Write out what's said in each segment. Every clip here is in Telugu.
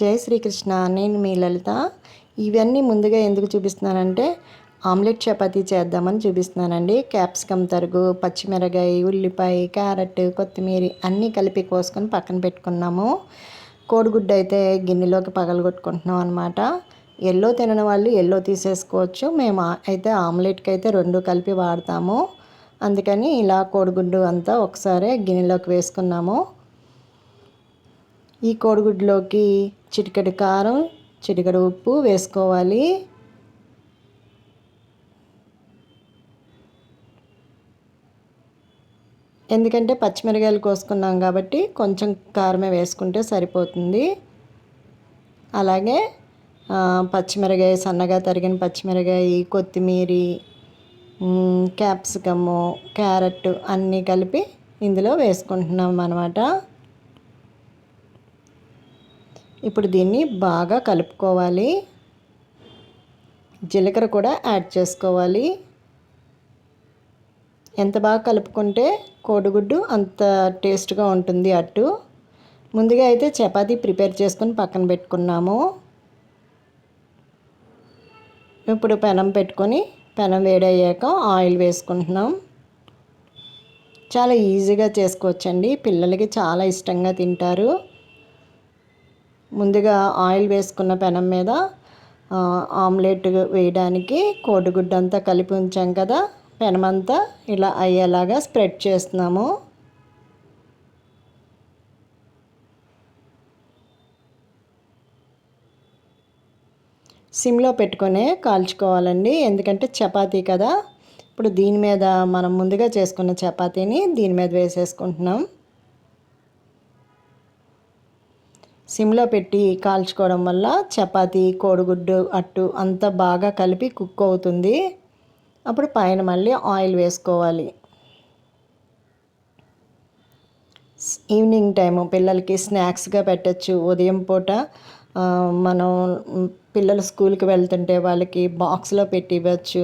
జై శ్రీకృష్ణ నేను మీ లలిత. ఇవన్నీ ముందుగా ఎందుకు చూపిస్తున్నానంటే ఆమ్లెట్ చపాతీ చేద్దామని చూపిస్తున్నానండి. క్యాప్సికమ్ తరుగు పచ్చిమిరకాయ ఉల్లిపాయ క్యారెట్ కొత్తిమీర అన్నీ కలిపి కోసుకొని పక్కన పెట్టుకున్నాము. కోడిగుడ్డు అయితే గిన్నెలోకి పగలగొట్టుకుంటున్నాం అనమాట ఎల్లో తినని వాళ్ళు ఎల్లో తీసేసుకోవచ్చు. మేము అయితే ఆమ్లెట్కి అయితే రెండు కలిపి వాడతాము. అందుకని ఇలా కోడిగుడ్డు అంతా ఒకసారి గిన్నెలోకి వేసుకున్నాము. ఈ కోడిగుడ్లోకి చిటికెడు కారం చిటికెడు ఉప్పు వేసుకోవాలి. ఎందుకంటే పచ్చిమిరకాయలు కోసుకున్నాం కాబట్టి కొంచెం కారమే వేసుకుంటే సరిపోతుంది. అలాగే పచ్చిమిరకాయ సన్నగా తరిగిన పచ్చిమిరకాయ కొత్తిమీర క్యాప్సికము క్యారెట్ అన్నీ కలిపి ఇందులో వేసుకుంటున్నాం అనమాట ఇప్పుడు దీన్ని బాగా కలుపుకోవాలి. జీలకర్ర కూడా యాడ్ చేసుకోవాలి. ఎంత బాగా కలుపుకుంటే కోడిగుడ్డు అంత టేస్ట్గా ఉంటుంది అట్టు ముందుగా అయితే చపాతీ ప్రిపేర్ చేసుకొని పక్కన పెట్టుకున్నాము. ఇప్పుడు పెనం పెట్టుకొని పెనం వేడయ్యాక ఆయిల్ వేసుకుంటున్నాం. చాలా ఈజీగా చేసుకోవచ్చండి. పిల్లలకి చాలా ఇష్టంగా తింటారు. ముందుగా ఆయిల్ వేసుకున్న పెనం మీద ఆమ్లెట్ వేయడానికి కోడిగుడ్డు అంతా కలిపి ఉంచాం కదా పెనమంతా ఇలా అయ్యేలాగా స్ప్రెడ్ చేస్తున్నాము. సిమ్లో పెట్టుకొనే కాల్చుకోవాలండి ఎందుకంటే చపాతీ కదా. ఇప్పుడు దీని మీద మనం ముందుగా చేసుకున్న చపాతీని దీని మీద వేసేసుకుంటున్నాం. సిమ్లో పెట్టి కాల్చుకోవడం వల్ల చపాతి కోడిగుడ్డు అట్టు అంతా బాగా కలిపి కుక్ అవుతుంది. అప్పుడు పైన మళ్ళీ ఆయిల్ వేసుకోవాలి. ఈవినింగ్ టైము పిల్లలకి స్నాక్స్గా పెట్టచ్చు. ఉదయం పూట మనం పిల్లలు స్కూల్కి వెళ్తుంటే వాళ్ళకి బాక్స్లో పెట్టి ఇవ్వచ్చు.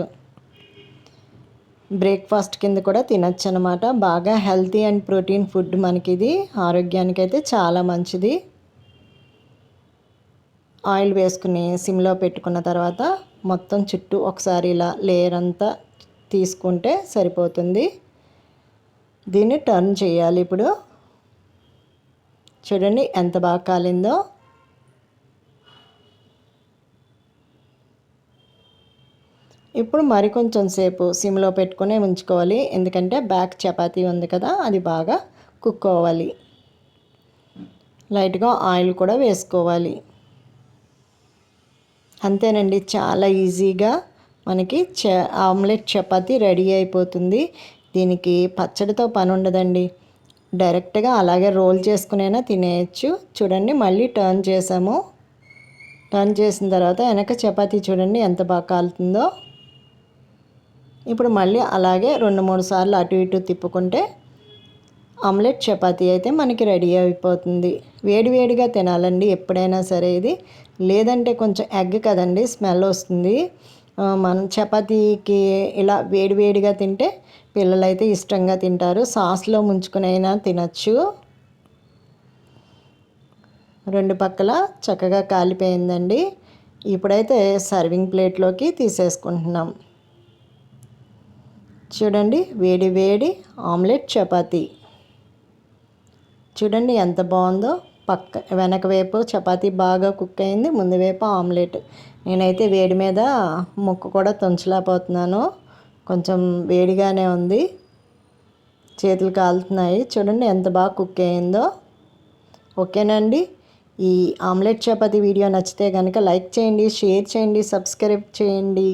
బ్రేక్ఫాస్ట్ కింద కూడా తినచ్చు అనమాట బాగా హెల్తీ అండ్ ప్రోటీన్ ఫుడ్ మనకి ఇది ఆరోగ్యానికి అయితే చాలా మంచిది. ఆయిల్ వేసుకుని సిమ్లో పెట్టుకున్న తర్వాత మొత్తం చుట్టూ ఒకసారి ఇలా లేయర్ అంతా తీసుకుంటే సరిపోతుంది. దీన్ని టర్న్ చేయాలి ఇప్పుడు. చూడండి ఎంత బాగా కాలిందో. ఇప్పుడు మరి కొంచెం సేపు సిమ్లో పెట్టుకునే ఉంచుకోవాలి. ఎందుకంటే బ్యాక్ చపాతీ ఉంది కదా అది బాగా కుక్ అవ్వాలి. లైట్గా ఆయిల్ కూడా వేసుకోవాలి. అంతేనండి చాలా ఈజీగా మనకి చ ఆమ్లెట్ చపాతీ రెడీ అయిపోతుంది. దీనికి పచ్చడితో పని ఉండదండి డైరెక్ట్గా అలాగే రోల్ చేసుకునైనా తినేయచ్చు. చూడండి మళ్ళీ టర్న్ చేసాము. టర్న్ చేసిన తర్వాత వెనక చపాతీ చూడండి ఎంత బాగా కాలుతుందో. ఇప్పుడు మళ్ళీ అలాగే రెండు మూడు సార్లు అటు ఇటు తిప్పుకుంటే ఆమ్లెట్ చపాతీ అయితే మనకి రెడీ అయిపోతుంది. వేడివేడిగా తినాలండి ఎప్పుడైనా సరే ఇది. లేదంటే కొంచెం ఎగ్ కదండి స్మెల్ వస్తుంది. మనం చపాతీకి ఇలా వేడివేడిగా తింటే పిల్లలైతే ఇష్టంగా తింటారు. సాస్లో ముంచుకునైనా తినచ్చు. రెండు పక్కల చక్కగా కాలిపోయిందండి. ఇప్పుడైతే సర్వింగ్ ప్లేట్లోకి తీసేసుకుంటున్నాం. చూడండి వేడి వేడి ఆమ్లెట్ చపాతీ. చూడండి ఎంత బాగుందో. పక్క వెనక వైపు చపాతీ బాగా కుక్ అయింది. ముందు వైపు ఆమ్లెట్. నేనైతే వేడి మీద ముక్క కూడా తుంచలేకపోతున్నాను. కొంచెం వేడిగానే ఉంది. చేతులు కాలుతున్నాయి. చూడండి ఎంత బాగా కుక్ అయిందో. ఓకేనండి. ఈ ఆమ్లెట్ చపాతీ వీడియో నచ్చితే కనుక లైక్ చేయండి షేర్ చేయండి సబ్స్క్రైబ్ చేయండి.